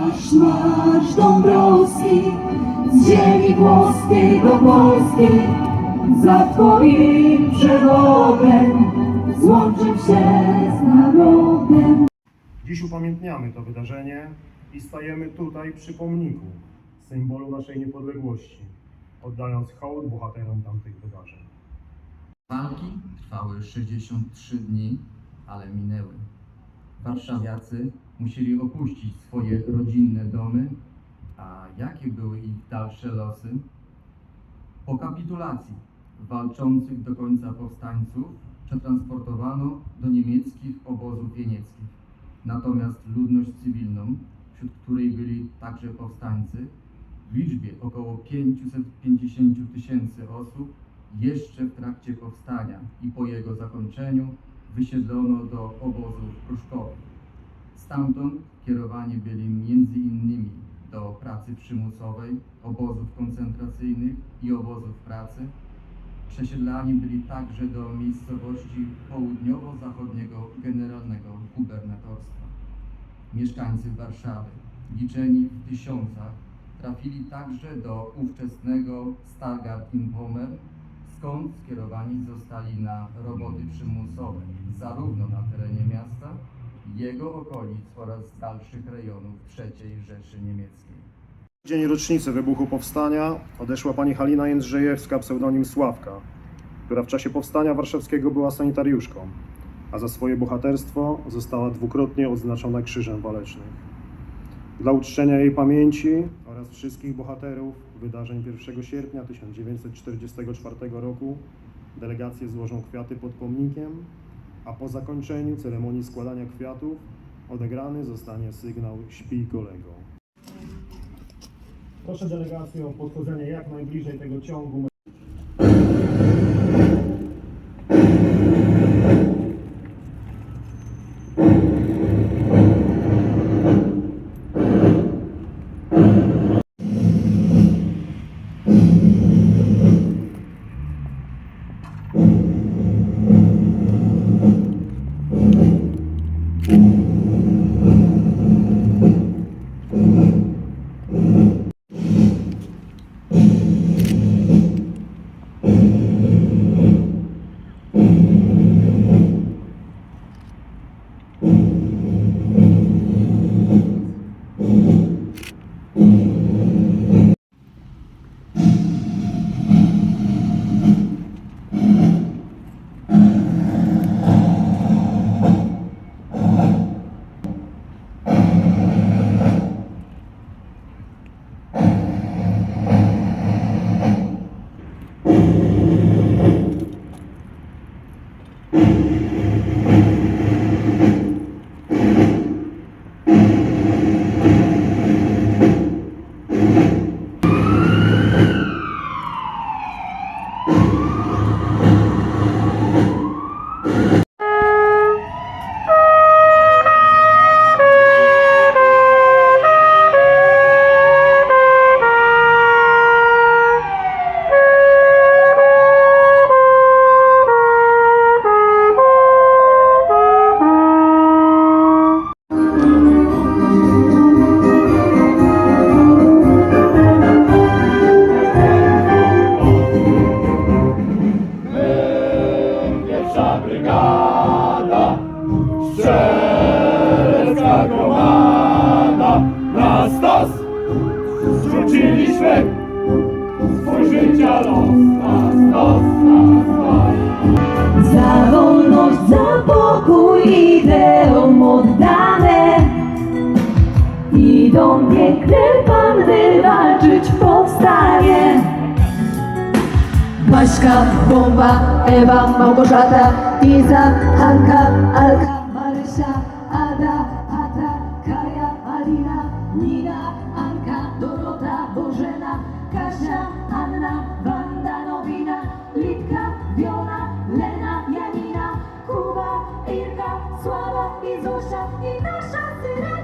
Marsz, marsz Dąbrowski, z ziemi włoskiej do Polski, za Twoim przewodem złączył się z narodem. Dziś upamiętniamy to wydarzenie i stajemy tutaj przy pomniku, symbolu naszej niepodległości, oddając hołd bohaterom tamtych wydarzeń. Walki trwały 63 dni, ale minęły. Warszawiacy musieli opuścić swoje rodzinne domy, a jakie były ich dalsze losy? Po kapitulacji walczących do końca powstańców przetransportowano do niemieckich obozów wienieckich. Natomiast ludność cywilną, wśród której byli także powstańcy, w liczbie około 550 000 tysięcy osób jeszcze w trakcie powstania i po jego zakończeniu wysiedlono do obozów pruszkowych. Stamtąd kierowani byli innymi do pracy przymusowej, obozów koncentracyjnych i obozów pracy. Przesiedlani byli także do miejscowości południowo-zachodniego generalnego gubernatorstwa. Mieszkańcy Warszawy, liczeni w tysiącach, trafili także do ówczesnego Stargard in Pommern, skąd skierowani zostali na roboty przymusowe, zarówno na terenie miasta, jego okolic oraz dalszych rejonów III Rzeszy Niemieckiej. W dzień rocznicy wybuchu powstania odeszła pani Halina Jędrzejewska, pseudonim Sławka, która w czasie powstania warszawskiego była sanitariuszką, a za swoje bohaterstwo została dwukrotnie odznaczona Krzyżem Walecznym. Dla uczczenia jej pamięci oraz wszystkich bohaterów wydarzeń 1 sierpnia 1944 roku delegacje złożą kwiaty pod pomnikiem, a po zakończeniu ceremonii składania kwiatów odegrany zostanie sygnał Śpij kolego. Proszę delegację o podchodzenie jak najbliżej tego ciągu. Strzelecka gromada, na stos. Zrzuciliśmy swój życia los, na stos, na stos. Za wolność, za pokój ideom oddane. Idą piękne panny walczyć powstanie Baśka, Bomba, Ewa, Małgorzata, Iza, Hanka, Alka, Nina, Anka, Dorota, Bożena, Kasia, Anna, Wanda, Nowina, Litka, Wiona, Lena, Janina, Kuba, Irka, Sława i Zosia i nasza syrena.